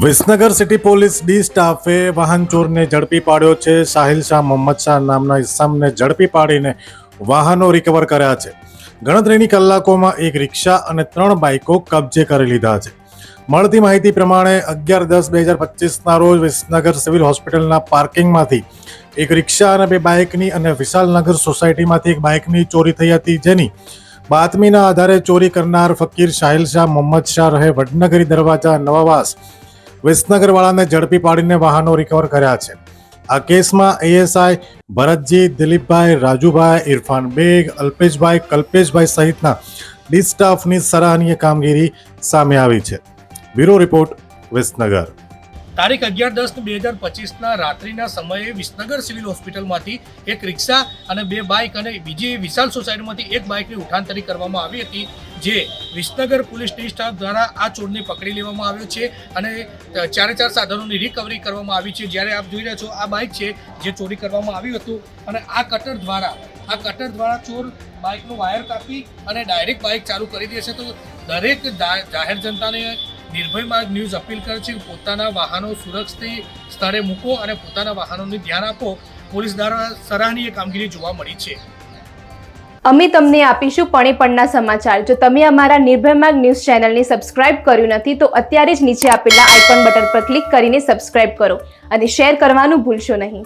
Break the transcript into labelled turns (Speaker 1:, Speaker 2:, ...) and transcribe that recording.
Speaker 1: Visnagar city police D સ્ટાફે વાહન ચોરને ઝડપી પાડ્યો છે. સાહિલ શાહ, મોહમ્મદ શાહ નામના ઇસમને ઝડપી પાડીને વાહનો રિકવર કર્યા છે. ગણતરીની કલાકોમાં એક રિક્ષા અને ત્રણ બાઇકો કબજે કરી લીધા છે. મળતી માહિતી પ્રમાણે અગિયાર દસ બે હજાર પચીસના રોજ વિસનગર સિવિલ હોસ્પિટલના પાર્કિંગમાંથી એક રિક્ષા અને બે બાઇકની અને વિશાલનગર સોસાયટીમાંથી એક બાઇકની ચોરી થઈ હતી. જેની બાતમીના આધારે ચોરી કરનાર ફકીર સાહિલ શાહ, મોહમ્મદ શાહ રહે વડનગરી દરવાજા નવાવાસ વિસનગરવાળાને ઝડપી પાડીને વાહનો રિકવર કર્યા છે. આ કેસમાં એએસઆઈ ભરતજી, દિલીપભાઈ, રાજુભાઈ, ઇરફાન બેગ, અલ્પેશભાઈ, કલ્પેશભાઈ સહિતના ડી સ્ટાફની સરાહનીય કામગીરી સામે આવી છે. Bureau report Visnagar.
Speaker 2: તારીખ અગિયાર દસ બે હજાર પચીસના રાત્રિના સમયે વિસનગર સિવિલ હોસ્પિટલમાંથી એક રિક્ષા અને બે બાઇક અને બીજી વિશાલ સોસાયટીમાંથી એક બાઇકની ઉઠાંતરી કરવામાં આવી હતી, જે વિસનગર પોલીસ સ્ટેશન દ્વારા આ ચોરને પકડી લેવામાં આવ્યો છે અને ચારે ચાર સાધનોની રિકવરી કરવામાં આવી છે. જ્યારે આપ જોઈ રહ્યા છો, આ બાઇક છે જે ચોરી કરવામાં આવ્યું હતું અને આ કટર દ્વારા, આ કટર દ્વારા ચોર બાઇકનો વાયર કાપી અને ડાયરેક્ટ બાઇક ચાલુ કરી દે છે. તો દરેક જાહેર જનતાને નિર્ભય માર્ગ ન્યૂઝ અપીલ કરે છે કે પોતાના વાહનો સુરક્ષિત સ્થળે મૂકો અને પોતાના વાહનોને ધ્યાન આપો. પોલીસ દ્વારા સરાહનીય કામગીરી જોવા મળી છે.
Speaker 3: અમે તમને આપીશું પણે પણના સમાચાર. જો તમે અમારા નિર્ભય માર્ગ ન્યૂઝ ચેનલને સબસ્ક્રાઇબ કર્યું નથી, તો અત્યારે જ નીચે આપેલા આઇકોન બટન પર ક્લિક કરીને સબસ્ક્રાઇબ કરો અને શેર કરવાનું ભૂલશો નહીં.